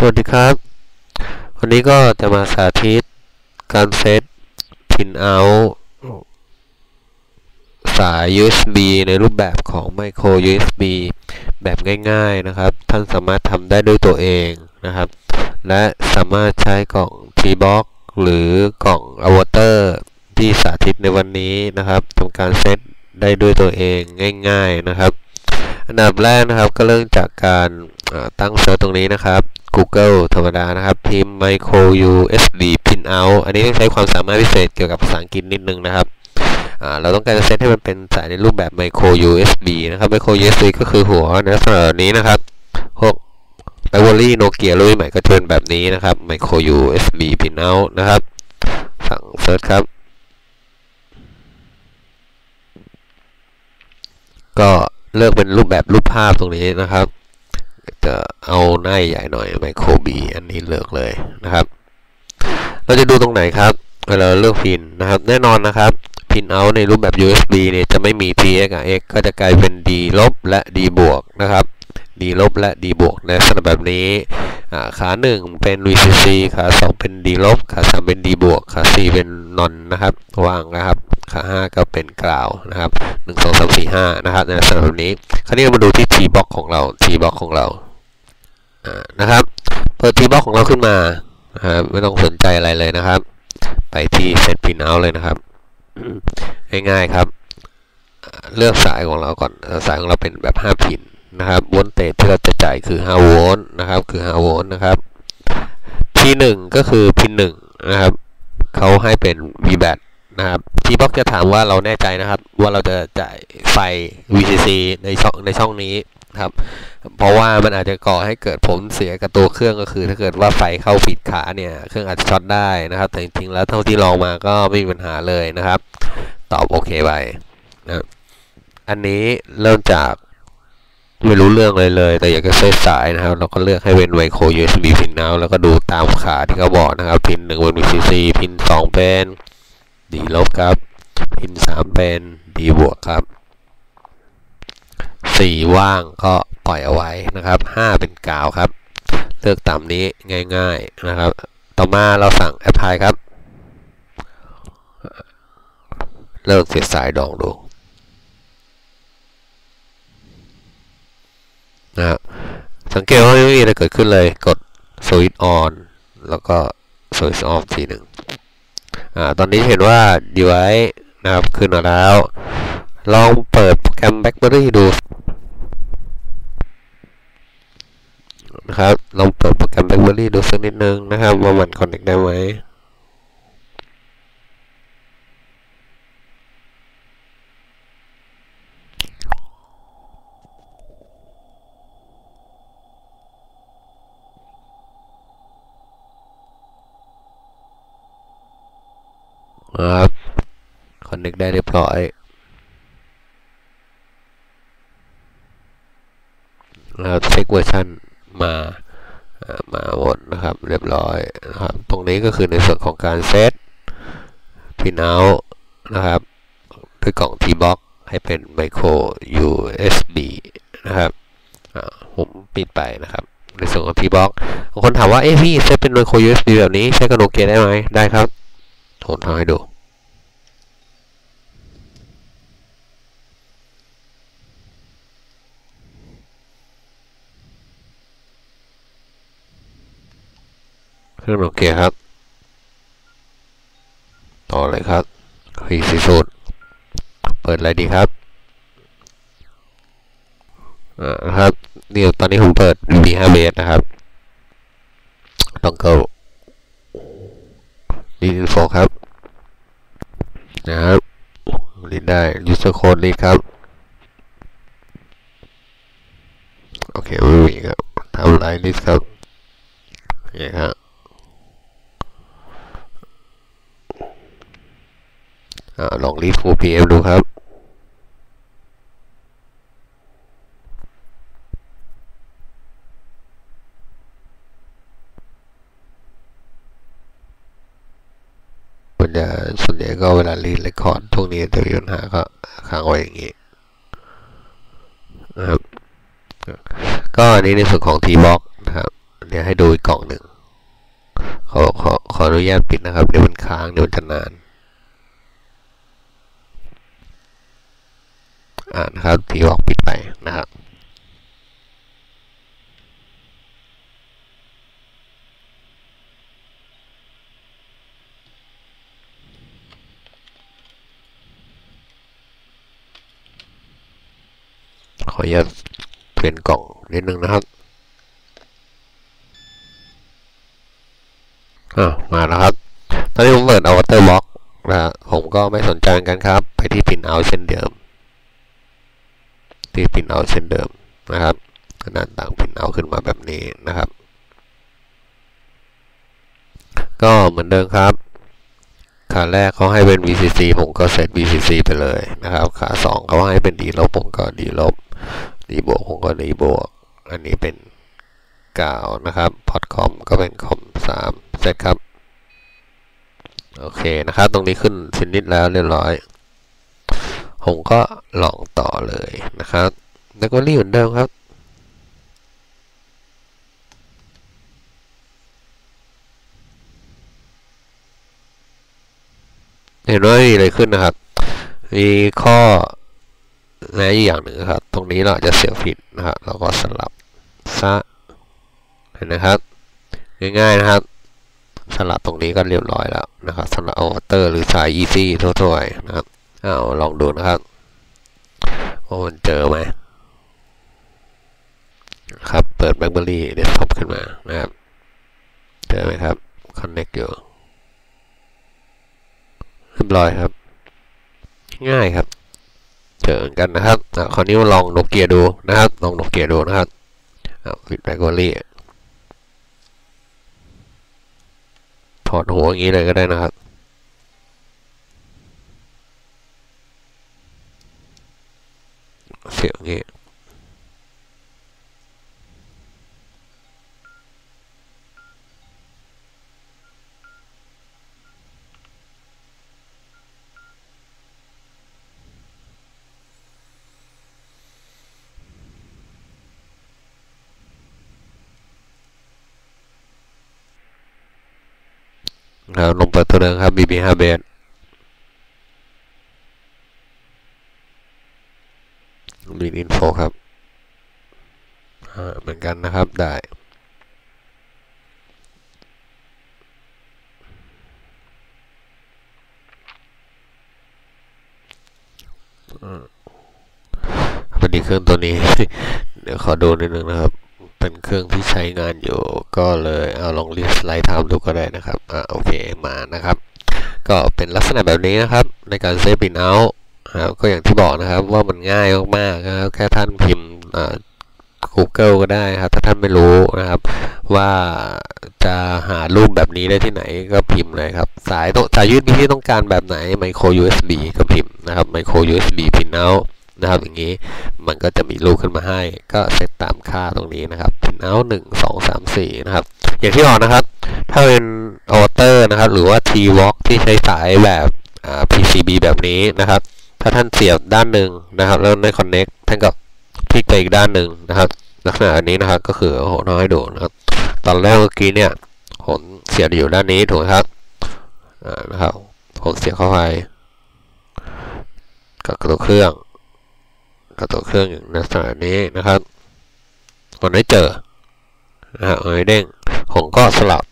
สวัสดีครับ วันนี้ก็จะมาสาธิตการเซตพินเอาสาย USB ในรูปแบบของ Micro USB แบบง่ายๆนะครับ ท่านสามารถทำได้ด้วยตัวเองนะครับ และสามารถใช้กล่อง T-Box หรือกล่อง a v a t a r ที่สาธิตในวันนี้นะครับทำการเซตได้ด้วยตัวเองง่าย ๆนะครับ อันดับแรกนะครับก็เริ่มจากการตั้งเซิร์ชตรงนี้นะครับ Google ธรรมดานะครับ พิมพ์ micro USB pin out อันนี้ต้องใช้ความสามารถพิเศษเกี่ยวกับภาษาอังกฤษนิดนึงนะครับ เราต้องการจะเซตให้มันเป็นสายในรูปแบบ micro USB นะครับ micro USB ก็คือหัวในลักษณะนี้นะครับพวกไบวอรี่โนเกียรุ่นใหม่ก็จะเป็นแบบนี้นะครับ micro USB pin out นะครับ สั่งเซิร์ชครับ ก็เลือกเป็นรูปแบบรูปภาพตรงนี้นะครับ จะเอาหน้าใหญ่หน่อยไมโครบีอันนี้เลือกเลยนะครับ เราจะดูตรงไหนครับเวลาเลือกพินนะครับ แน่นอนนะครับพินเอาในรูปแบบ USB เนี่ยจะไม่มี TX กับ X ก็จะกลายเป็น D ลบและ D บวกนะครับ D ลบและ D บวกในลักษณะแบบนี้ขา 1 เป็น VCC ขา 2 เป็น D ลบขา 3 เป็น D บวกขา 4 เป็นนอนนะครับว่างนะครับขา 5 ก็เป็นกล่าวนะครับ 1 2 3 4 5 นะครับในลักษณะแบบนี้ คราวนี้เรามาดูที่ T box ของเรา T box ของเรา นะครับ เปิด T box ของเราขึ้นมานะครับไม่ต้องสนใจอะไรเลยนะครับ ไปที่ Set Pin Out เลยนะครับ ง่ายๆครับ เลือกสายของเราก่อนสายของเราเป็นแบบ 5 พินนะครับโวลเตจที่เราจะจ่ายคือ5โวลต์นะครับคือ5โวลต์นะครับ P1 ก็คือพิน1นะครับเขาให้เป็น VBAT นะครับทีบ็อกจะถามว่าเราแน่ใจนะครับ ว่าเราจะจ่ายไฟ VCC ในช่องในช่องนี้ ครับ เพราะว่ามันอาจจะก่อให้เกิดผลเสียกับตัวเครื่องก็คือ ถ้าเกิดว่าไฟเข้าผิดขาเนี่ยเครื่องอาจจะช็อตได้นะครับ แต่จริงๆแล้วเท่าที่ลองมาก็ไม่มีปัญหาเลยนะครับ ตอบโอเคไปนะอันนี้เริ่มจากไม่รู้เรื่องเลยเลย แต่อยากจะเซตสายนะครับ เราก็เลือกให้เป็นไมโคร USB พินเอาแล้วก็ดูตามขาที่เขาบอกนะครับ พินหนึ่งเป็น VCC พินสองเป็นดีลบครับ พินสามเป็นดีบวกครับ สี่ว่างก็ปล่อยเอาไว้นะครับห้าเป็นกาวครับ เลือกตามนี้ง่าย ๆนะครับ ต่อมาเราสั่งแอปพลายครับ เลิกเสียสายดองดูนะครับสังเกตว่าไม่มีอะไรเกิดขึ้นเลยกดสวิตช์ออนแล้วก็สวิตช์ออฟทีหนึ่งอ่าตอนนี้เห็นว่า device นะครับขึ้นมาแล้ว ลองเปิดโปรแกรม BlackBerry ดูนะครับ ลองเปิดโปรแกรม BlackBerry ดูสักนิดนึงนะครับ ว่ามันคอนเนคได้ไหมครับคอนเนคได้เรียบร้อย นะครับเช็คเวอร์ชันมามาหมดนะครับเรียบร้อยนะครับตรงนี้ก็คือในส่วนของการเซตพินเอานะครับด้วยกล่อง T-Box ให้เป็น Micro USB นะครับผมปิดไปนะครับ ในส่วนของ T-Box บางคนถามว่าเอ๊ะพี่เซตเป็น Micro USB แบบนี้ใช้กับโนเกียได้ไหมได้ครับผมทำให้ดู เครื่องโอเคครับ ต่อเลยครับคลิกสีสุดเปิดอะไรดีครับอ่าครับเดี๋ยวตอนนี้ผมเปิด B5 base นะครับ ต้องเกิรีดอินโฟครับนะครับรีดได้ user code รีดครับ โอเคไม่มีครับทำไลน์รีดครับนี่ครับ ลองรีฟ 4pm ดูครับ มันจะส่วนใหญ่ก็เวลารีดเรคคอร์ดพวกนี้จะมีปัญหาก็ค้างไว้อย่างนี้นะครับก็อันนี้ในส่วนของ T-Box นะครับเดี๋ยวดี๋ยวให้ดูอีกกล่องหนึ่งขอขอขออนุญาตปิดนะครับ เดี๋ยวมันค้างเดี๋ยวมันจะนาน อ่านะครับทีบอกปิดไปนะครับขออนุญาตเปลี่ยนกล่องนิดนึงนะครับอ่ามาแล้วครับ ตอนนี้ผมเปิด Outer Box นะฮะผมก็ไม่สนใจกันครับ ไปที่พินเอาเช่นเดิม ที่พินเอาเช่นเดิมนะครับขนาดต่างพินเอาขึ้นมาแบบนี้นะครับ ก็เหมือนเดิมครับ ขาแรกเขาให้เป็น VCC ผมก็เซต VCC ไปเลยนะครับ ขาสองเขาให้เป็นดีลบผมก็ดีลบดีบวกผมก็ดีบวก อันนี้เป็นกาวนะครับพอดคอมก็เป็นคอมสามเซตครับ โอเคนะครับ ตรงนี้ขึ้นสินิดแล้วเรียบร้อย ผมก็ลองต่อเลยนะครับแล้วก็รีเหมือนเดิมครับ เห็นว่ามีอะไรขึ้นนะครับ มีข้อแม้อย่างหนึ่งครับ ตรงนี้เราจะเสียผิดนะครับเราก็สลับซะเห็นนะครับ ง่ายๆนะครับ สลับตรงนี้ก็เรียบร้อยแล้วนะครับสำหรับอวเตอร์หรือสายอีซี่ทั่วๆนะครับ อ้าวลองดูนะครับว่ามันเจอไหมครับ เปิดแบล็คเบอรี่เดสก์ท็อปขึ้นมานะครับ เจอไหมครับ Connect อยู่เรียบร้อยครับ ง่ายครับ เจอกันนะครับอะคราวนี้มาลองโนเกียดูนะครับ ลองโนเกียดูนะครับอะปิดแบล็คเบอรี่ถอดหัวอย่างนี้เลยก็ได้นะครับ เสียงอย่างนี้ครับลงเปิดตัวเดิมครับ BB5 เบสมีอิน โฟครับเหมือนกันนะครับ ได้อ่าพอดีเครื่องตัวนี้ เดี๋ยวขอดูนิดนึงนะครับ เป็นเครื่องที่ใช้งานอยู่ก็เลยเอาลองลิสต์ไลท์ไทม์ดูก็ได้นะครับ อ่าโอเคมานะครับ ก็เป็นลักษณะแบบนี้นะครับ ในการเซฟปินเอา ครับก็อย่างที่บอกนะครับว่ามันง่ายมากๆนะครับแค่ท่านพิมพ์ Google ก็ได้ครับ ถ้าท่านไม่รู้นะครับ ว่าจะหารูปแบบนี้ได้ที่ไหนก็พิมพ์เลยครับ สายต้องสายยืดที่ต้องการแบบไหน micro USB ก็พิมพ์นะครับ micro USB pin out นะครับอย่างนี้มันก็จะมีรูปขึ้นมาให้ ก็เซตตามค่าตรงนี้นะครับ pin out หนึ่งสองสามสี่นะครับ อย่างที่บอกนะครับ ถ้าเป็นออเตอร์นะครับ หรือว่า T-Walk ที่ใช้สายแบบ PCB แบบนี้นะครับ ถ้าท่านเสียบด้านหนึ่งนะครับ แล้วได้ connect ท่านก็พลิกไปอีกด้านหนึ่งนะครับลักษณะอันนี้นะครับก็คือโอ้โหน้อยดูนะครับ ตอนแรกเมื่อกี้เนี่ยผมเสียบอยู่ด้านนี้ถูกไหมครับนะครับผมเสียบเข้าไปกับตัวเครื่องกับตัวเครื่องอย่างลักษณะนี้นะครับมันไม่เจอนะฮะมันไม่เด้งผมก็สลับ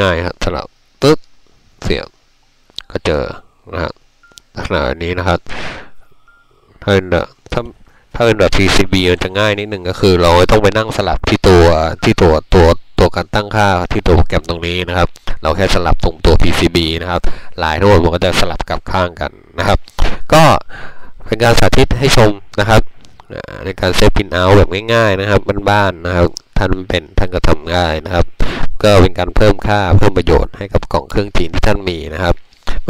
ง่ายๆครับสลับตึ๊บเสียบก็เจอนะครับ ลักษณะแบบนี้นะครับ ถ้าเป็นแบบถ้าถ้าเป็นแบบ PCB มันจะง่ายนิดหนึ่งก็คือ เราต้องไปนั่งสลับที่ตัวที่ตัวตัวตัวการตั้งค่าที่ตัวโปรแกรมตรงนี้นะครับ เราแค่สลับตรงตัว PCB นะครับลายทั้งหมดมันก็จะสลับกลับข้างกันนะครับ ก็เป็นการสาธิตให้ชมนะครับในการเซฟพินเอาแบบง่ายๆนะครับบ้านๆนะครับ ท่านเป็นท่านก็ทำง่ายนะครับ ก็เป็นการเพิ่มค่าเพิ่มประโยชน์ให้กับกล่องเครื่องจีนที่ท่านมีนะครับ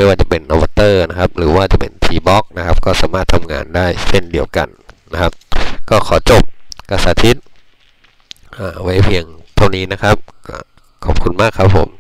ไม่ว่าจะเป็นอวเตอร์นะครับ หรือว่าจะเป็น T-Box นะครับ ก็สามารถทำงานได้เช่นเดียวกันนะครับ ก็ขอจบการสาธิตอ่าไว้เพียงเท่านี้นะครับ ขอบคุณมากครับผม